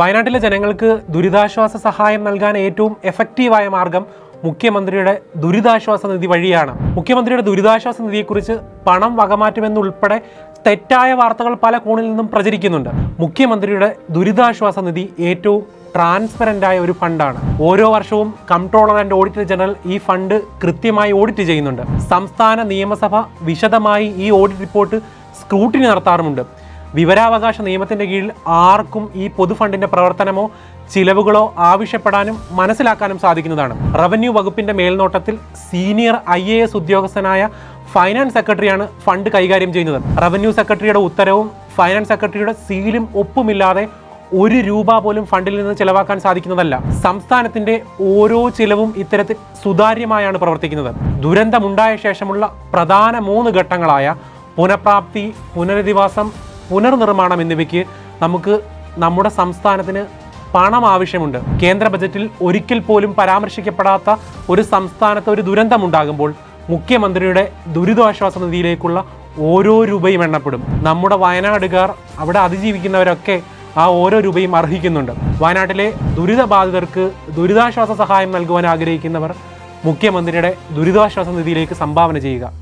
വയനാട്ടിലെ ജനങ്ങൾക്ക് ദുരിതാശ്വാസ സഹായം നൽകാൻ ഏറ്റവും എഫക്റ്റീവായ മാർഗം മുഖ്യമന്ത്രിയുടെ ദുരിതാശ്വാസ നിധി വഴിയാണ്. മുഖ്യമന്ത്രിയുടെ ദുരിതാശ്വാസ നിധിയെക്കുറിച്ച് പണം വകമാറ്റുമെന്നുൾപ്പെടെ തെറ്റായ വാർത്തകൾ പല കോണിൽ നിന്നും പ്രചരിക്കുന്നുണ്ട്. മുഖ്യമന്ത്രിയുടെ ദുരിതാശ്വാസ നിധി ഏറ്റവും ട്രാൻസ്പെറന്റ് ആയ ഒരു ഫണ്ടാണ്. ഓരോ വർഷവും കംട്രോളർ ആൻഡ് ഓഡിറ്റർ ജനറൽ ഈ ഫണ്ട് കൃത്യമായി ഓഡിറ്റ് ചെയ്യുന്നുണ്ട്. സംസ്ഥാന നിയമസഭ വിശദമായി ഈ ഓഡിറ്റ് റിപ്പോർട്ട് സ്ക്രൂട്ടിനി നടത്താറുമുണ്ട്. വിവരാവകാശ നിയമത്തിന്റെ കീഴിൽ ആർക്കും ഈ പൊതുഫണ്ടിന്റെ പ്രവർത്തനമോ ചിലവുകളോ ആവശ്യപ്പെടാനും മനസ്സിലാക്കാനും സാധിക്കുന്നതാണ്. റവന്യൂ വകുപ്പിന്റെ മേൽനോട്ടത്തിൽ സീനിയർ ഐ എ എസ് ഉദ്യോഗസ്ഥനായ ഫൈനാൻസ് സെക്രട്ടറിയാണ് ഫണ്ട് കൈകാര്യം ചെയ്യുന്നത്. റവന്യൂ സെക്രട്ടറിയുടെ ഉത്തരവും ഫൈനാൻസ് സെക്രട്ടറിയുടെ സീലും ഒപ്പുമില്ലാതെ ഒരു രൂപ പോലും ഫണ്ടിൽ നിന്ന് ചെലവാക്കാൻ സാധിക്കുന്നതല്ല. സംസ്ഥാനത്തിന്റെ ഓരോ ചിലവും ഇത്തരത്തിൽ സുതാര്യമായാണ് പ്രവർത്തിക്കുന്നത്. ദുരന്തമുണ്ടായ ശേഷമുള്ള പ്രധാന മൂന്ന് ഘട്ടങ്ങളായ പുനഃപ്രാപ്തി പുനരധിവാസം പുനർനിർമ്മാണം എന്നിവയ്ക്ക് നമുക്ക് നമ്മുടെ സംസ്ഥാനത്തിന് പണം ആവശ്യമുണ്ട്. കേന്ദ്ര ബജറ്റിൽ ഒരിക്കൽ പോലും പരാമർശിക്കപ്പെടാത്ത ഒരു സംസ്ഥാനത്ത് ഒരു ദുരന്തമുണ്ടാകുമ്പോൾ മുഖ്യമന്ത്രിയുടെ ദുരിതാശ്വാസ നിധിയിലേക്കുള്ള ഓരോ രൂപയും എണ്ണപ്പെടും. നമ്മുടെ വയനാടുകാർ അവിടെ അതിജീവിക്കുന്നവരൊക്കെ ആ ഓരോ രൂപയും അർഹിക്കുന്നുണ്ട്. വയനാട്ടിലെ ദുരിതബാധിതർക്ക് ദുരിതാശ്വാസ സഹായം നൽകുവാൻ ആഗ്രഹിക്കുന്നവർ മുഖ്യമന്ത്രിയുടെ ദുരിതാശ്വാസ നിധിയിലേക്ക് സംഭാവന ചെയ്യുക.